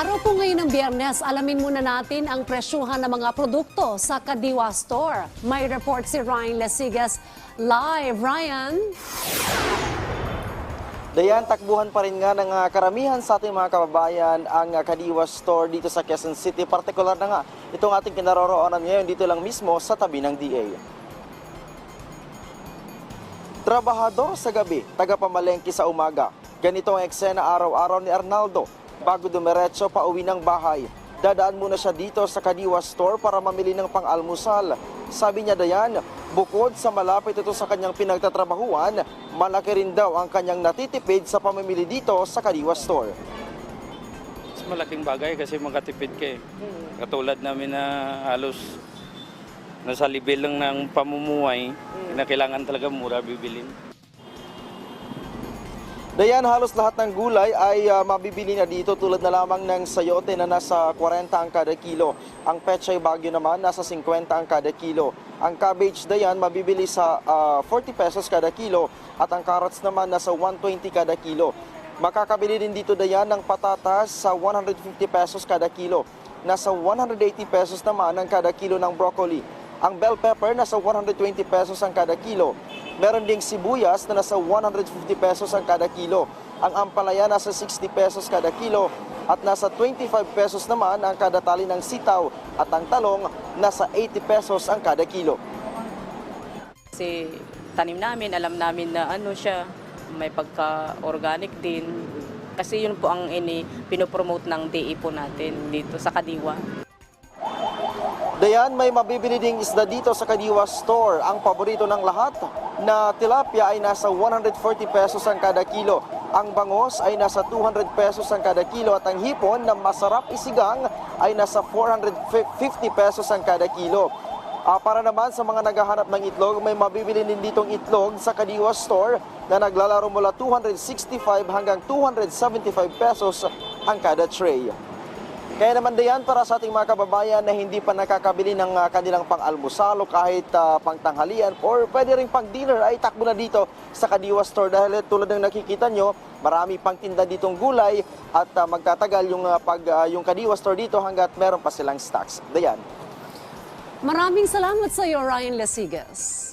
Araw po ngayon ng biyernes, alamin muna natin ang presyuhan ng mga produkto sa Kadiwa Store. May report si Ryan Lesigas live. Ryan? Dayan, takbuhan pa rin nga ng ah, karamihan sa ating mga kababayan ang ah, Kadiwa Store dito sa Quezon City. Partikular na nga itong ating kinaroroonan ngayon dito lang mismo sa tabi ng DA. Trabahador sa gabi, tagapamalengke sa umaga. Ganito ang eksena araw-araw ni Arnaldo. Bago dumiretso pa uwi ng bahay, dadaan muna siya dito sa Kadiwa Store para mamili ng pang-almusal. Sabi niya Dayan, bukod sa malapit ito sa kanyang pinagtatrabahuan, malaki rin daw ang kanyang natitipid sa pamimili dito sa Kadiwa Store. Mas malaking bagay kasi makatipid ka eh. Katulad namin na halos nasa level lang ng pamumuhay, na kailangan talaga mura bibilin. Dayan, halos lahat ng gulay ay ah, mabibili na dito tulad na lamang ng sayote na nasa 40 ang kada kilo. Ang pechay bagyo naman nasa 50 ang kada kilo. Ang cabbage dayan mabibili sa ah, 40 pesos kada kilo at ang carrots naman nasa 120 kada kilo. Makakabili din dito dayan ng patatas sa 150 pesos kada kilo. Nasa 180 pesos naman ang kada kilo ng broccoli. Ang bell pepper nasa 120 pesos ang kada kilo. Meron ding sibuyas na nasa 150 pesos ang kada kilo. Ang ampalaya nasa 60 pesos kada kilo at nasa 25 pesos naman ang kada tali ng sitaw at ang talong nasa 80 pesos ang kada kilo. Kasi tanim namin, alam namin na ano siya, may pagka-organic din. Kasi yun po ang ini pinopromote ng DE po natin dito sa Kadiwa. Dayan, may mabibili ding isda dito sa Kadiwa Store. Ang paborito ng lahat na tilapia ay nasa 140 pesos ang kada kilo. Ang bangos ay nasa 200 pesos ang kada kilo at ang hipon na masarap isigang ay nasa 450 pesos ang kada kilo. Ah, para naman sa mga naghahanap ng itlog, may mabibili din ditong itlog sa Kadiwa Store na naglalaro mula 265 hanggang 275 pesos ang kada tray. Kaya naman diyan para sa ating mga kababayan na hindi pa nakakabili ng ah, kanilang pang-almusal o kahit ah, pangtanghalian or pwede rin pang-dinner ay takbo na dito sa Kadiwa Store dahil tulad ng nakikita nyo, marami pang tinda ditong gulay at ah, magtatagal yung, ah, pag, ah, yung Kadiwa Store dito hanggat meron pa silang stocks. Dayan. Maraming salamat sa iyo, Ryan Lesigas.